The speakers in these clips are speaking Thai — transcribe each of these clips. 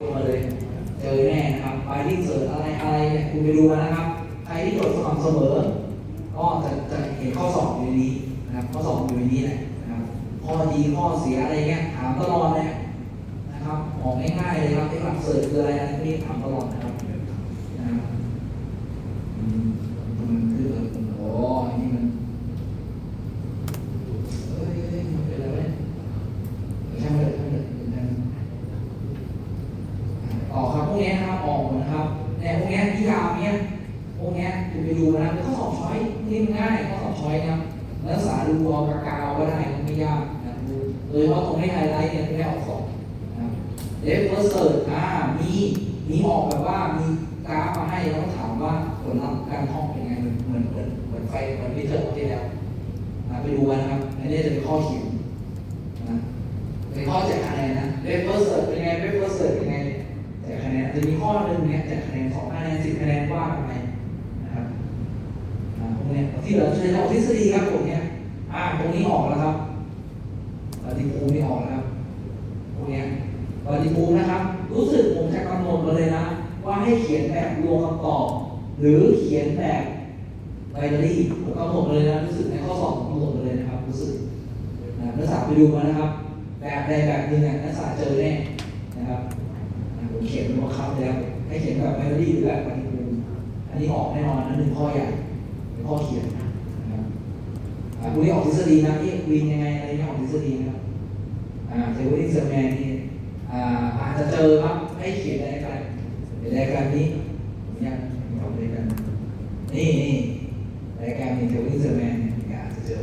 มาเลยเจอแน่นะครับไปที่เสิร์ชอะไรอะไรเนี่ยคุณไปดูมานะครับ ใครที่จดสม่ำเสมอ ก็จะจะเห็นข้อสอบอยู่ในนี้นะครับ ข้อสอบอยู่ในนี้แหละนะครับ ข้อดีข้อเสียอะไรเงี้ยถามตลอดเลยนะครับออกง่ายๆเลยครับไอ้หลักเสิร์ชคืออะไรอะไรนี้ถามตลอดนะครับอืมมันคือโอ้อันนี่มันเอ้ยเอ้ยมันเป็นอะไรวะเนี่ยช่างมันเลยช่างมันเลยช่างมัน ออกครับพวกนี้นะครับออกหมดนะครับเนี่ยพวกนี้ที่ยาวเนี้ยพวกนี้คุณไปดูนะครับข้อสอบช้อยนี่มันง่ายข้อสอบช้อย นักศึกษาดูเอาปากกาเอาก็ได้ไม่ยากนะดูโดยเฉพาะตรงนี้ไฮไลท์เนี่ยไม่ได้ออกสอบนะครับเดฟเฟอร์เซิร์อ่ามีมีออกแบบว่ามีกราฟมาให้แล้วถามว่าผลลัพธ์การท่องเป็นไงเหมือนเหมือนเหมือนไฟเหมือนวิเทอร์ที่แล้วนะไปดูกันนะครับอันนี้จะเป็นข้อเขียนนะเป็นข้อแจกคะแนนนะเดฟเฟอร์เซิร์เป็นไงเดฟเฟอร์เซิร์เป็นไงแจกคะแนนจะมีข้อหนึ่งเนี่ยแจกคะแนนสองคะแนนสิบคะแนนว่ากันไปนะครับอ่าพวก เนี้ยที่เหลือจะออกทฤษฎีครับผมเนี่ยอ่าตรงนี้ออกแล้วครับปฏิภูมินี่ออกแล้วครับพวกเนี้ยปฏิภูมินะครับ รู้สึกผมจะกำหนดมาเลยนะ ว่าให้เขียนแบบรวมคำตอบ หรือเขียนแบบไบนารี่ผมกำหนดมาเลยนะรู้สึกในข้อสอบผมกำหนดมาเลยนะครับรู้สึกนะนักศึกษาไปดูมานะครับ แบบใดแบบหนึ่งนักศึกษาเจอแน่นะครับผมเขียนบังคับแล้วให้เขียนแบบไมโลดี้หรือแบบปฏิบูลย์อันนี้ออกแน่นอนนะหนึ่งข้อใหญ่ ข้อเขียนนะครับอ่าคุณนี้ออกทฤษฎีนะที่วินยังไงอะไรนี่ออกทฤษฎีนะครับอ่าเทวริงเซอร์แมนนี่อ่าอาจจะเจอครับให้เขียนอะไรกันรายการนี้ผมยังมีความรายการนี่นี่รายการมีเทวริงเซอร์แมนเนี่ยอาจจะเจอ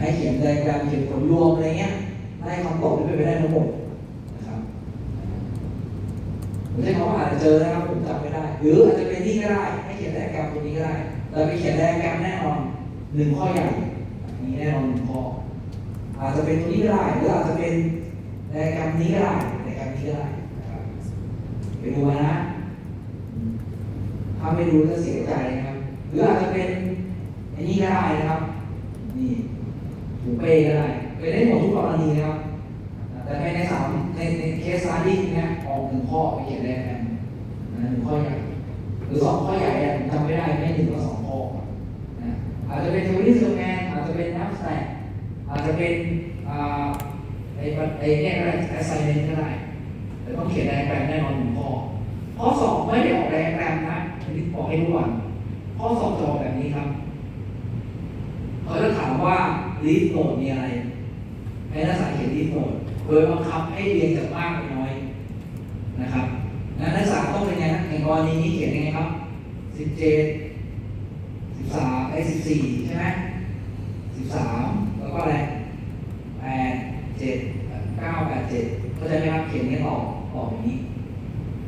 ให้เขียนรายการเขียนผลรวมอะไรเงี้ยได้คำตอบที่เป็นไปได้ทั้งหมดนะครับผมใช้คำว่าอาจจะเจอนะครับผมจำไม่ได้ หรืออาจจะเป็นนี่ก็ได้ให้เขียนไดอะแกรมตัวนี้ก็ได้ แต่ไปเขียนไดอะแกรมแน่นอนหนึ่งข้อใหญ่มีแน่นอนหนึ่งข้ออาจจะเป็นตัวนี้ก็ได้หรืออาจจะเป็นไดอะแกรมนี้ก็ได้ไดอะแกรมนี้ก็ได้นะครับไปดูมานะถ้าไม่ดูจะเสียใจนะครับหรืออาจจะเป็นอันนี้ก็ได้นะครับ นี่ถูเป้ก็ได้เป็นได้หมดทุกกรณีนะครับ แต่ในในสามในในเคสสตาร์ดี้เนี่ยออกหนึ่งข้อไปเขียนได้คะแนนนะหนึ่งข้อใหญ่หรือสองข้อใหญ่ จจะเป็นทอรี่เซอร์แมนอาจจะเป็นนับสแตทอาจจะเป็นอ่าไอ้ไอ้เนี่ยอะไรแอสไซเมนก็ได้แต่ต้องเขียนไดอะแรมแน่นอนหนึ่งข้อข้อสอบไม่ได้ออกไดอะแกรมนะนนี้บอกให้รู้ก่อนข้อสอบจะออกแบบนี้ครับเขาจะถามว่าลีฟโนดมีอะไรให้นักศึกษาเขียนลีฟโนดโดยบังคับให้เรียนจากมากไปน้อยนะครับนักศึกษาต้องเป็นไงนะในกรณีนี้เขียนยังไงครับสิบเจ็ด สิบสี่ใช่ไหมสิบสามแล้วก็อะไรแปดเจ็ดเก้าแปดเจ็ดเขาใจไมครับเขียนนี้ต่อต่ออย่างนี้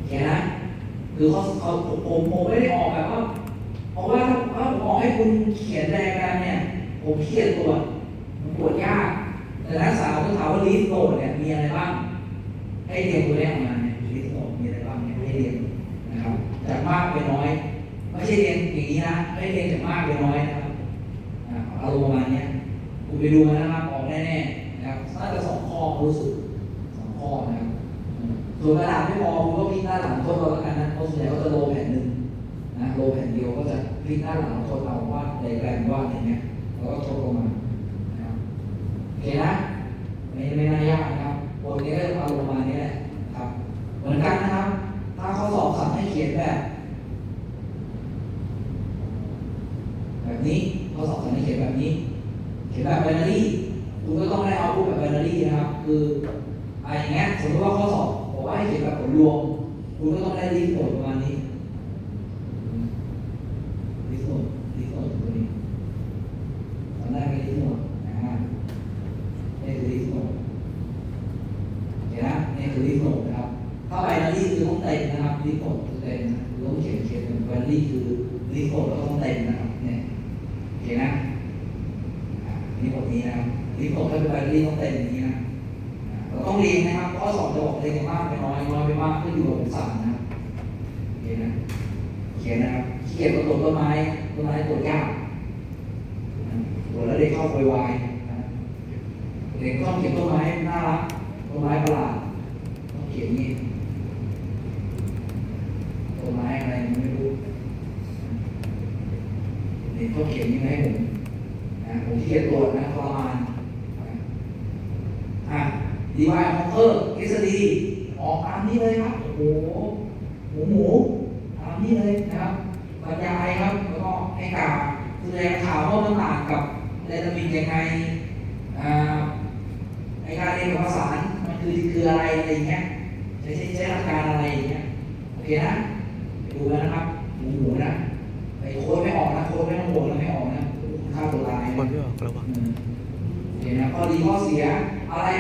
เขียนนะคือเขาเขาผมผมไม่ได้ออกแบบว่าเพราะว่าถ้าผมออกให้คุณเขียนแรงกันเนี่ย ผมเขียนตัวมันปวดยาก แต่นักศึกษาต้องถามว่าลิสโตเนี่ยมีอะไรบ้างให้เรียนตัวแรกออกมาเนี่ยลิสโตมีอะไรบ้างเนี่ยให้เรียนนะครับจากมากไปน้อย ช่เรียนอย่างนี้นะไม่เรียนจากมากไปน้อยนะครับอารมณ์ประมาณเนี้ยคุณไปดูมานะครับออกแน่ๆนะครับน่าจะสองข้อรู้สึกสองข้อนะครับส่วนกระดาษไม่พอคุณก็พลิกหน้าหลังทดเอาล้วกันนะเพราะส่วนใหญ่ก็จะโลแผ่นหนึ่งนะโลแผ่นเดียวก็จะพลิกหน้าหลังทดเอาว่าในแรงว่าอย่างเงี้ยแล้วก็ทดลงมานะครับโอเคนะไม่ไม่น่ายากนะครับบทนี้ก็จะเอาลงมานี้แหละครับเหมือนกันนะครับ ถ้าเขาสอบสั่งให้เขียนแบบ แบบนี้เขาสอบสั่งให้เขียนแบบนี้ เขียนแบบไบนารีคุณก็ต้องได้เอารูปแบบไบนารี่นะครับ คืออะไรอย่างเงี้ยสมมติว่าข้อสอบบอกว่าให้เขียนแบบผลรวม คุณก็ต้องได้ลิสต์ผลประมาณนี้ลิสต์ผลลิสต์ผลตัวนี้ทำได้ไหมลิสต์ผลอ่านี่คือลิสโนเห็นนะนี่คือลิสโนนะครับ ถ้าไบนารี่คือต้องเต็มนะครับลิสโนดคือเต็มนะคือต้องเขียนเขียนเป็นไบนารี่คือลิสโนดก็ต้องเต็มนะครับเนี่ยเห็นนะ รีบตรนี้นะครับรีบตกให้เป็ไปรีบต้องเต็มอย่างนี้นะเราต้องเรียนนะครับข้อสอบจะบอกเลยมากไปน้อยน้อยไปมากขึ้นอยู่กับสัมานะเขียนนะเขียนนะครับเขียนตัวต้นไม้ต้นไม้ตัวยากตัวแล้วได้เข้าไปวายเด็กต้องเขียนต้นไม้น่ารักต้นไม้ประหลาดต้องเขียนนี้ต้นไม้อะไรไม่รู้เด็กต้องเขียนยังไงผม ผมขี้เกียจตรวจนะทรมานอะดีวายมองเกอร์ทฤษฎีออกตามนี้เลยครับ โอ้โหหมูหมูตามนี้เลยนะครับบรรยายครับแล้วก็ให้กล่าวแสดงข่าวว่ามันต่างกับเรตามินยังไงอ่าในการเรียนภาษามันคือคืออะไรอะไรอย่างเงี้ยใช้ใช้หลักการอะไรอย่างเงี้ยโอเคนะดูแล้วนะครับ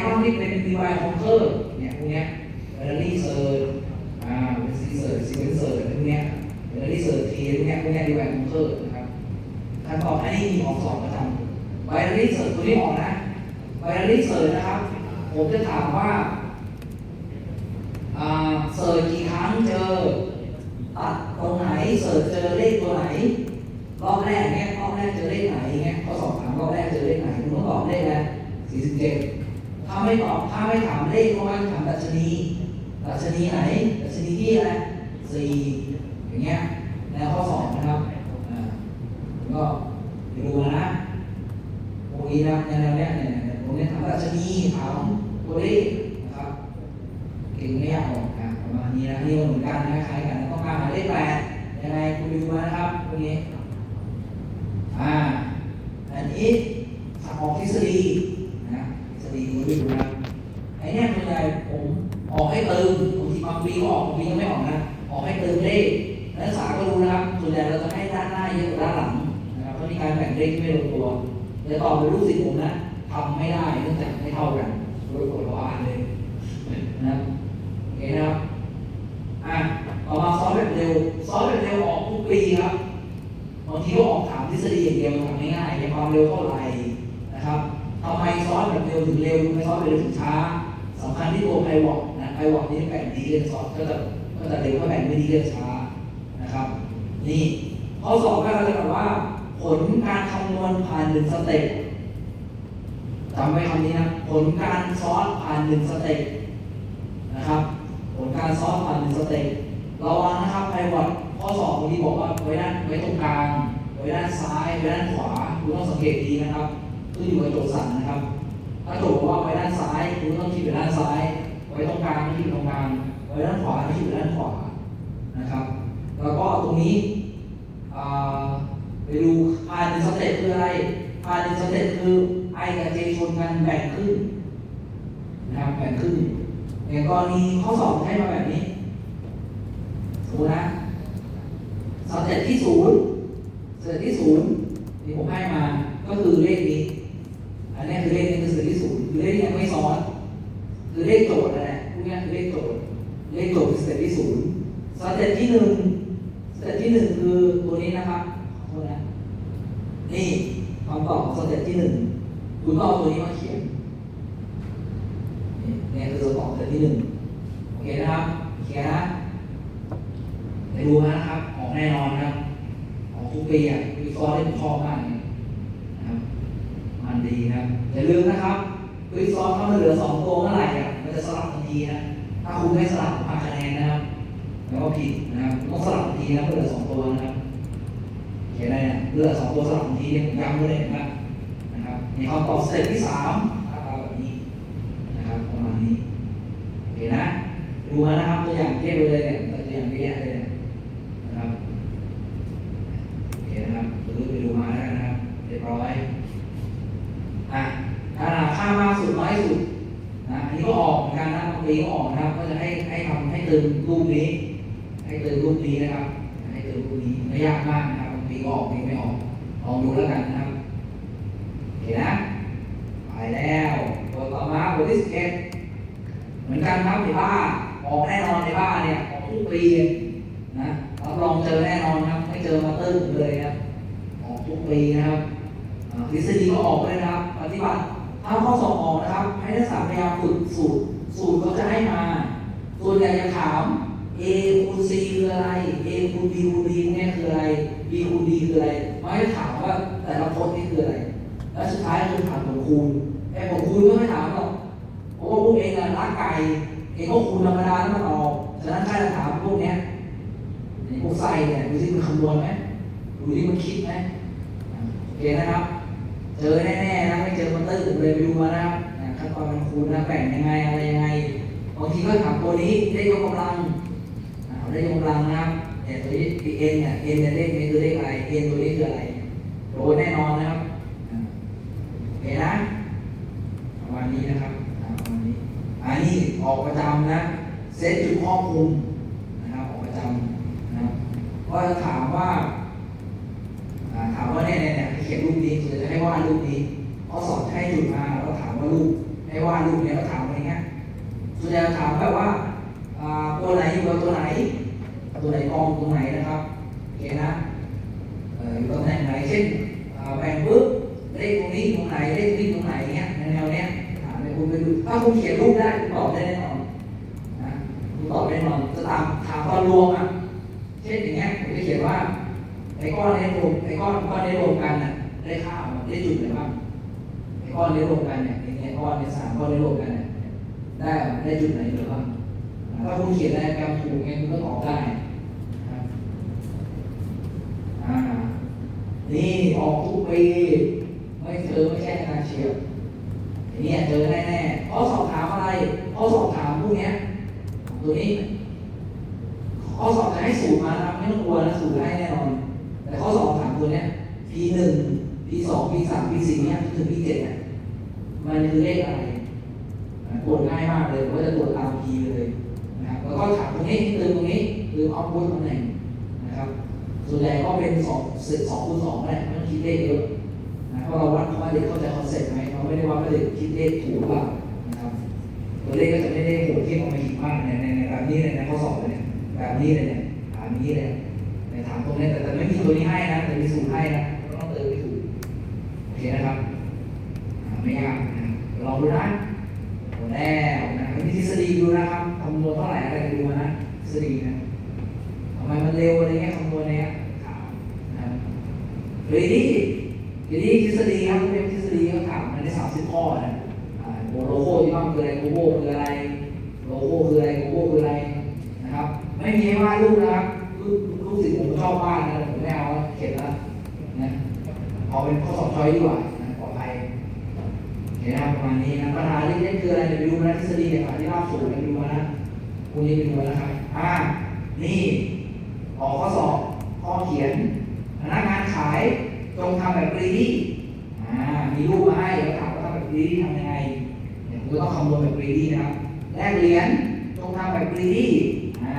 บ้างที่เป็น DIY Conquer เนี่ยพวกเนี้ย Binary Search อ่าเป็น Search Sequence Search พวกเนี้ย Binary Search Tree พวกเนี้ยพวกเนี้ย DIY Conquer นะครับขั้นตอนอันนี้มีออกสอบประจำ Binary Search ตัวนี้ออกนะ Binary Search นะครับ ผมจะถามว่าอ่าเสิร์ชกี่ครั้งเจอตัดตรงไหนเสิร์ชเจอเลขตัวไหนรอบแรกเนี่ยรอบแรกเจอเลขไหนเงี้ยเขาสอบถามรอบแรกเจอเลขไหนคุณต้องตอบเลขอะไรสี่สิบเจ็ด ไม่ตอบถ้าไม่ถามเลขก็ว่าถามดัชนีดัชนีไหนดัชนีที่อะไรสี่อย่างเงี้ยแนวข้อสอบนะครับก็ไปดูนะพวกนี้นะแนวเนี้ยเนี่ยตรงนี้ถามดัชนีถามตัวเลขนะครับเก่งไม่ยากหรอกนะประมาณนี้นะนี่เหมือนกันนะคล้ายกันต้องการหาเลขแปดยังไงคุณดูมานะครับพวกนี้อ่าอันนี้สังออกทฤษฎี แต่ตอบเป็นลูกศิผมนะทำไม่ได้เนื่องจากไม่เท่ากันโดยกฎอ่านเลยนะโอเคนะครับอะต่อมาซอฟต์แบบเร็วซอฟต์แบบเร็วออกทุกปีครับบางทีก็ออกถามทฤษฎีอย่างเดียวทำง่ายๆในความเร็วเท่าไหร่นะครับทำไมซอสแบบเร็วถึงเร็วทำไมซอสแบบเร็วถึงช้าสำคัญที่ตัวไพวอตนะไพวอตนี่แบ่งดีเรียนซอสก็จะก็จะเร็วก็แบ่งไม่ดีเรียนช้านะครับ นี่ข้อสอบก็จะแบบว่า ผลการคำนวณผ่านหนึ่งสเต็ป จำไว้คำนี้นะผลการซ้อสผ่านหนึ่งสเต็ปนะครับผลการซ้อสผ่านหนึ่งสเต็ประวังนะครับไพวอตข้อสอบบางทีบอกว่าไว้ด้านไว้ตรงกลางไว้ด้านซ้ายไว้ด้านขวาคุณต้องสังเกตดีนะครับขึ้นอยู่กับโจทย์สั่งนะครับถ้าโจทย์บอกว่าไว้ด้านซ้ายคุณต้องคิดไปด้านซ้าย ไว้ตรงกลางคิดไปตรงกลางไว้ด้านขวาคิดไปด้านขวานะครับ แล้วก็ตรงนี้ไปดูพาหนึ่งสเต็ปคืออะไรพาหนึ่งสเต็ปคือ กับเจชนกันแบ่งขึ้นนะครับแบ่งขึ้นในกรณีข้อสอบให้มาแบบนี้สมมตินะสเต็ปที่ศูนย์สเต็ปที่ศูนย์ที่ผมให้มาก็คือเลขนี้ อันนี้คือเลขนี้คือสเต็ปที่ศูนย์คือเลขที่ยังไม่ซ้อนคือเลขโจทย์นั่นแหละพวกนี้คือเลขโจทย์เลขโจทย์คือสเต็ปที่ศูนย์สเต็ปที่หนึ่งสเต็ปที่หนึ่งคือตัวนี้นะครับขอโทษนะนี่คำตอบของสเต็ปที่หนึ่ง คุณก็เอาตัวนี้มาเขียนนี่เนี่ยคือตัวตองเต็ปที่หนึ่ง เลยนะครับออกทุกปีนะครับทฤษฎีก็ออกด้วยนะครับ ปฏิบัติถ้าข้อสอบออกนะครับ ให้นักศึกษาพยายามฝึกสูตร สูตรเขาจะให้มาส่วนใหญ่จะถาม A คูณ C คืออะไร A คูณ B คูณ D เนี่ยคืออะไร B คูณ D คืออะไรไม่ให้ถามว่าแต่ละพจน์นี่คืออะไร แล้วสุดท้ายคือถามผลคูณไอ้ผลคูณก็ไม่ถามหรอกเพราะว่าพวกเองอะรักไก่เองก็คูณธรรมดาแล้วมาตอบฉะนั้นใครจะถามพวกเนี้ยพวกไส้เนี่ยดูที่มันคำนวณไหม ดูที่มันคิดไหมโอเคนะครับ เจอแน่ๆนะไม่เจอมันตื้อเลยไปดูมานะครับขั้นตอนมันคูณนะแบ่งยังไงอะไรยังไงบางทีก็ถามตัวนี้ได้ยกกำลังได้ยกกำลังนะครับเนี่ตัวนี้เอ็นเนี่ยเอ็นเนี่ยเลขนี้คือเลขอะไรเอ็นตัวนี้คืออะไรโดนแน่นอนนะครับโอเคนะประมาณนี้นะครับอ่าประมาณนี้อันนี้ออกประจำนะเซตจุดข้อมูลนะครับออกประจำนะครับก็จะถาม แบ่งปุ๊บเลขตรงนี้ตรงไหนเลขตรงนี้ตรงไหนเงี้ยแนวเนี้ยถามเลยคุณไปดูถ้าคุณเขียนรูปได้คุณตอบได้แน่นอนนะคุณตอบได้แน่นอนจะถามถามตอนรวมอะเช่นอย่างเงี้ยผมจะเขียนว่าไอ้ก้อนนี้รวมไอ้ก้อนก้อนนี้รวมกันน่ะได้ค่าออกมาได้จุดไหนบ้างไอ้ก้อนนี้รวมกันเนี่ยไอ้เนี่ยก้อนเนี่ยสามก้อนนี้รวมกันเนี่ยได้ได้จุดไหนหรือบ้างถ้าคุณเขียนในกรรมถูกไงคุณก็ตอบได้นะครับอ่านี่ อกทุกปีไม่เจอไม่ใช่นาเชียวเนี่ยเจอแน่ๆข้อสอบถามอะไรข้อสอบถามพวกเนี้ยตัวนี้ข้อสอบจะให้สูตรมาครับไม่ต้องกลัวนะสูตรให้แน่นอน แต่ข้อสอบถามตัวเนี้ย P หนึ่ง P สอง P สาม P สี่เนี่ยถึง P เจ็ดเนี่ยมันคือเลขอะไรอะตรวจง่ายมากเลยผมก็จะตรวจตาม P เลยนะครับแล้วก็ถามตรงนี้เติมตรงนี้หรือเอาบนตำแหน่งนะครับ ส่วนใหญ่ก็เป็นสองสิบสองคูณสองแหละไม่ต้องคิดเลขเยอะนะเพราะเราวัดว่าเด็กเข้าใจคอนเซ็ปต์ไหมเราไม่ได้วัดว่าเด็กคิดเลขถูกหรือเปล่านะครับตัวเลขก็จะไม่ได้โหดที่เอามาคิดมากในในแบบนี้เลยในข้อสอบเลยเนี่ยแบบนี้เลยเนี่ยถามนี้เลยในถามตรงนี้แต่แต่ไม่มีตัวนี้ให้นะแต่มีสูตรให้นะต้องเติมไปถูกโอเคนะครับไม่ยากนะลองดูนะหมดแล้วนะมีทฤษฎีดูนะครับคำนวณเท่าไหร่อะไรดูนะทฤษฎีนะ ทำไมมันเร็วอะไรเงี้ยคำนวณเนี้ยถามนะครับเฮ้ยนี่เดี๋ยวนี้ทฤษฎีครับเป็นทฤษฎีก็ถามมันได้สามสิบข้อนะโลโก้ที่ว่าคืออะไรโลโก้คืออะไรโลโก้คืออะไรโลโก้คืออะไรนะครับ ไม่มีให้ารูปนะครับรูปรูปสิ่งผมชอบวาดนะผมไม่เอาเขียนแล้วนะเอาเป็นข้อสอบช้อยดีกว่านะปลอดภัยเห็นนะครับประมาณนี้นะปัญหาเล็กๆคืออะไรเดี๋ยวดูนะทฤษฎีเนี่ยที่ราบสูงไปดูมานะคุณนี้ไปดูนะครับอ่านี่ ออกข้อสอบข้อเขียนพนักงานขายจงทำแบบกรีดี้มีรูปมาให้แล้วถามว่าทำแบบกรีดี้ทำยังไงเนี่ยคุณก็ต้องคำนวณแบบกรีดี้นะครับแลกเหรียญจงทำแบบกรีดี้อ่า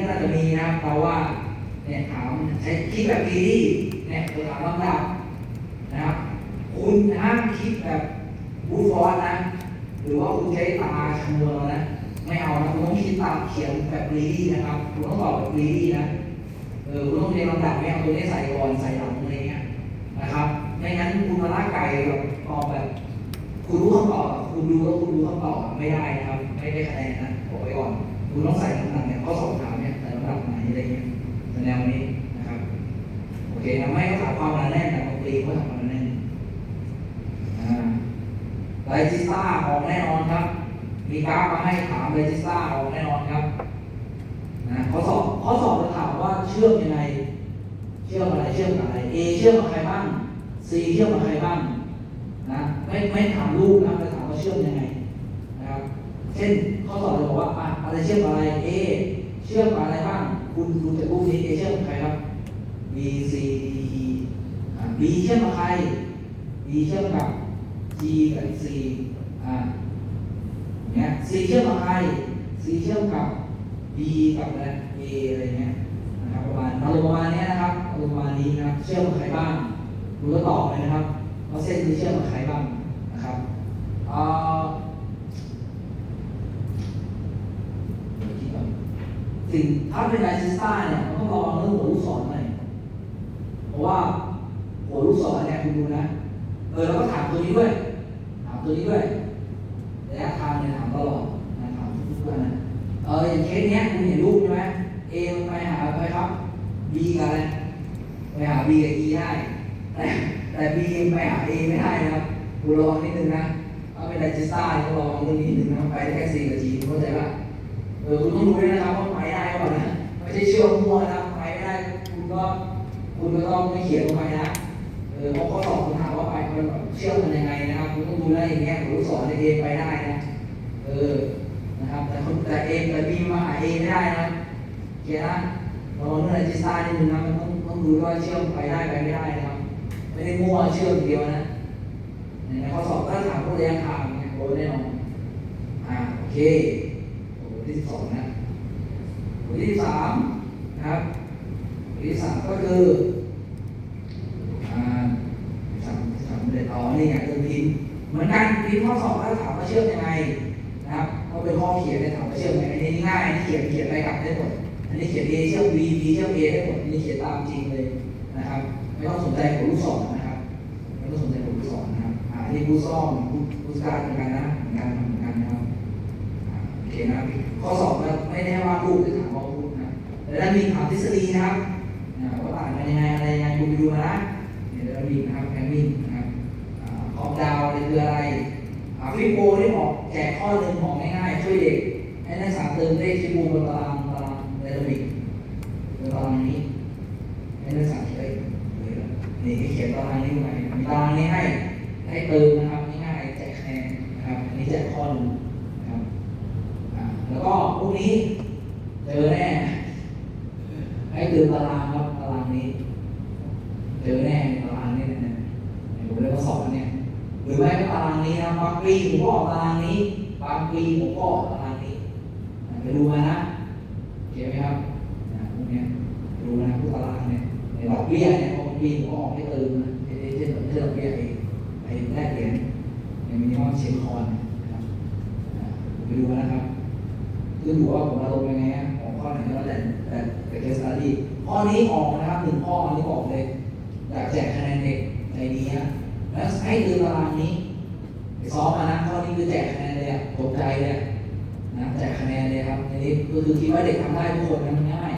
ก็น่าจะมีนะครับเราว่าเนี่ยถามใช้คิดแบบปีนี้เนี่ยตัวถามลำดับนะครับคุณห้ามคิดแบบบูฟอสนะ หรือว่าคุณใช้ตาคำนวณเอนะไม่เอานะคุณต้องคิดตามเขียนแบบรีดีนะครับคุณต้องตอบแบบรีดีนะเออคุณต้องเรียนลำดับไม่เอาตัวนี้ใส่ก่อนใส่หลังอะไรเงี้ยนะครับไม่งั้นคุณมาลาไก่แบบตอบแบบคุณรู้คำตอบคุณดูแล้วคุณรู้คำตอบไม่ได้นะครับ ไม่ได้คะแนนนะบอกไว้ก่อนคุณต้องใส่ลำดับเนี่ยข้อสอบถาม เลำดับไหนอะไรเงี้ยแนวนี้นะครับ โอเคนะไม่ก็ถามความหนาแน่นแต่บางทีก็ถามความหนาแน่นไลจิสต้าออกแน่นอนครับ มีกราฟมาให้ถามไลจิสต้าออกแน่นอนครับนะข้อสอบข้อสอบจะถามว่าเชื่อมยังไง เชื่อมอะไรเชื่อมอะไร A เชื่อมกับใครบ้าง C เชื่อมกับใครบ้างนะไม่ไม่ถามลูกนะไปถามว่าเชื่อมยังไงนะครับ เช่นข้อสอบจะบอกว่าอะไรเชื่อมอะไร A เชื่อมกับอะไรบ้าง คุณดูจากรูปนี้ A เชื่อมกับใครครับ B C D E B เชื่อมกับใคร B เชื่อมกับ G กับ C อ่าเนี่ย C เชื่อมกับใคร C เชื่อมกับ B กับอะไร A อะไรเงี้ยนะครับประมาณอารมณ์ประมาณนี้นะครับอารมณ์ประมาณนี้นะครับ เชื่อมกับใครบ้างดูก็ตอบเลยนะครับว่าเส้นนี้เชื่อมกับใครบ้างนะครับเอ่อเดี๋ยวคิดก่อน สิ่งถ้าเป็นไดซิสต้าเนี่ยมันต้องระวังเรื่องหัวลูกศรหน่อยเพราะว่าหัวลูกศรเนี่ยคุณดูนะเออแล้วก็ถามตัวนี้ด้วย ถามตัวนี้ด้วยระยะทางเนี่ยถามตลอดนะถามทุกๆวันนะเอออย่างเคสเนี้ยคุณเห็นรูปใช่ไหม A มันไปหาไปครับ B กับอะไรไปหา B กับ E ได้แต่แต่ B ไปหา A ไม่ได้นะครับคุณระวังนิดนึงนะถ้าเป็นไดจิสต้าก็ระวังเรื่องนี้ ก็คุณก็ต้องไม่เขียนลงไปนะเออเพราะข้อสอบคุณถามว่าไปมันเชื่อมกันยังไงนะครับคุณต้องดูแลอย่างเงี้ยผมสอนในเอไปได้นะเออนะครับแต่คนแต่เอแต่บีมาหาเอไม่ได้นะโอเคนะเราเรื่องอะไรจิสตานิดนึงนะมันต้องต้องดูว่าเชื่อมไปได้ไปไม่ได้นะครับไม่ได้มั่วเชื่อมอย่างเดียวนะในข้อสอบถ้าถามพวกระยะทางเนี่ยโดนแน่นอนอ่าโอเคโอ้ที่สองนะตัวที่สามนะครับ วที่สามก็คืออสามสามเด็ดอ๋อนี่ไงคือพิมพ์เหมือนกันพิมพ์ข้อสอบแล้วถามว่าเชื่อมยังไงนะครับก็เป็นข้อเขียนเลยถามว่าเชื่อมยังไงอันนี้ง่ายเขียนเขียนไปกลับได้หมดอันนี้เขียน A เชื่อม B B เชื่อม A ได้หมดอันนี้เขียนตามจริงเลยนะครับไม่ต้องสนใจผลลูกศรนะครับไม่ต้องสนใจผลลูกศรนะครับอ่านี่ผู้ซ่อมผู้ผู้การเหมือนกันนะเหมือนกันเหมือนกันนะครับโอเคนะข้อสอบเราไม่ได้ให้วาดรูปหรือถามว่ารูปนะแต่ถ้ามีถามทฤษฎีนะครับ ว่าต่างกันยังไงอะไรยังไงดูไปดูนะเดี๋ยวเรามีนะครับแอมมินนะครับอ่าขอบดาวเนี่ยคืออะไรอ่าฟิโปได้บอกแจกข้อหนึ่งของง่ายๆช่วยเด็กให้นักศึกษาเติมเลขฟิบนตารางตารางเรดบิกบนตารางนี้ให้นักศึกษาเขียนี่เขียนตารางนี้ไว้มีตารางนี้ให้ให้เติมนะครับง่ายๆแจกคะแนนนะครับอันนี้แจกข้อหนึ่งนะครับแล้วก็พวกนี้เจอแน่ให้เติมตารางตารางนี้ เจอแน่ในตารางนี้นะเนี่ยผมเลยมาสอนเนี่ย หรือไม่ก็ตารางนี้นะบาง ปีผมก็ออกตารางนี้ บางปีผมก็ออกตารางนี้นะไปดูมานะโอเคไหมครับนะพวกนี้ดูนะพวกตารางเนี่ยในดอกเบี้ยเนี่ยบางปีผมก็ออกให้เติมนะเช่นเช่นดอกเบี้ยไอ้ไอ้แลกเหรียญในมินิมัมเชนคอนนะครับนไปดูมานะครับคือดูว่าผมอารมณ์ยังไงฮะออกข้อไหนก็แล้วแต่แต่แต่เคสตัดดี้ข้อนี้ออกนะครับหนึ่งข้ออันนี้บอกเลยอยากแจกคะแนนเด็กในนี้ฮะแล้วให้ดูตารางนี้ ซ้อมมานะข้อนี้คือแจกคะแนนเลยอะตกใจเลยนะแจกคะแนนเลยครับในนี้ก็คือคิดว่าเด็กทำได้ทุกคนนะมันง่าย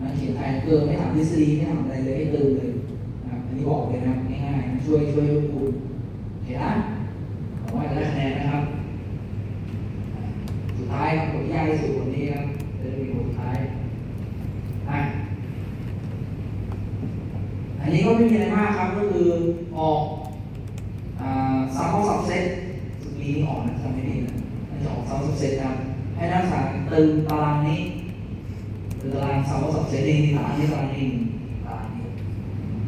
มันเขียนไทยเกินไม่ถามทฤษฎีไม่ถามอะไรเลยให้เติมเลยนะครับอันนี้บอกเลยนะง่ายๆช่วยช่วยยกคุณเห็นนะผมว่าจะได้คะแนนนะครับ สุดท้ายครับผลที่ยากที่สุดวันนี้ครับจะมีผลสุดท้ายอะอันนี้ก็ไม่มีอะไรมากครับก็คือออก ซัมมอสับเซตมีนี่ออกนะจำไม่ผิดนะมันจะออกซัมมอสับเซตนะให้นักศึกษาตึงตารางนี้ตึงตารางซัมมอสับเซตนี่ตารางนี้ตารางนี้ตารางนี้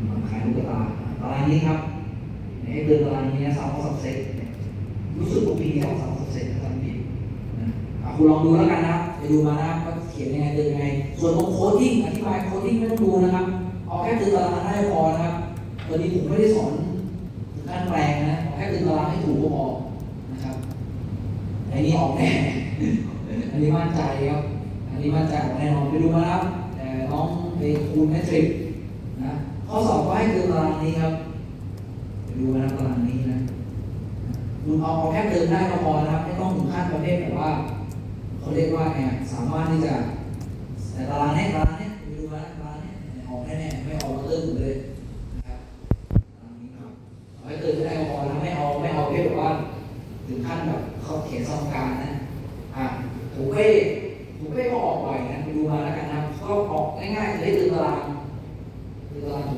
มันขายลูกตาตารางนี้ครับให้ตึงตารางนี้นะซัมมอสับเซตรู้สึกว่าปีนี้ออกซัมมอสับเซตนะจำไม่ผิดนะอะคุณลองดูแล้วกันนะครับไปดูมานะว่าเขียนยังไงเดินยังไง ส่วนตรงโคดดิ้งอธิบายโคดดิ้งไม่ต้องดูนะครับ เอาแค่ตึงตารางได้พอนะครับ ตอนนี้ผมไม่ได้สอนถึงขั้นแปลงนะ เอาแค่ตึงตารางให้ถูกก็พอนะครับอันนี้ออกแน่อันนี้มั่นใจครับอันนี้มั่นใจออกแน่นอนไปดูมาแล้วแต่น้องไปคูณแมทริกนะข้อสอบก็ให้เตึงตารางนี้ครับไปดูมาตารางนี้นะคุณเอาเอาแค่เติมได้ก็พอนะครับไม่ต้องถึงขั้นประเภทแบบว่าเขาเรียกว่าไงสามารถที่จะแต่ตารางเนี้ยตารางเนี้ยไปดูมาตารางเนี้ยออกแน่ๆไม่ออกมาเติมเลย ออกง่ายๆเลยตึงตารางตึงตารางถู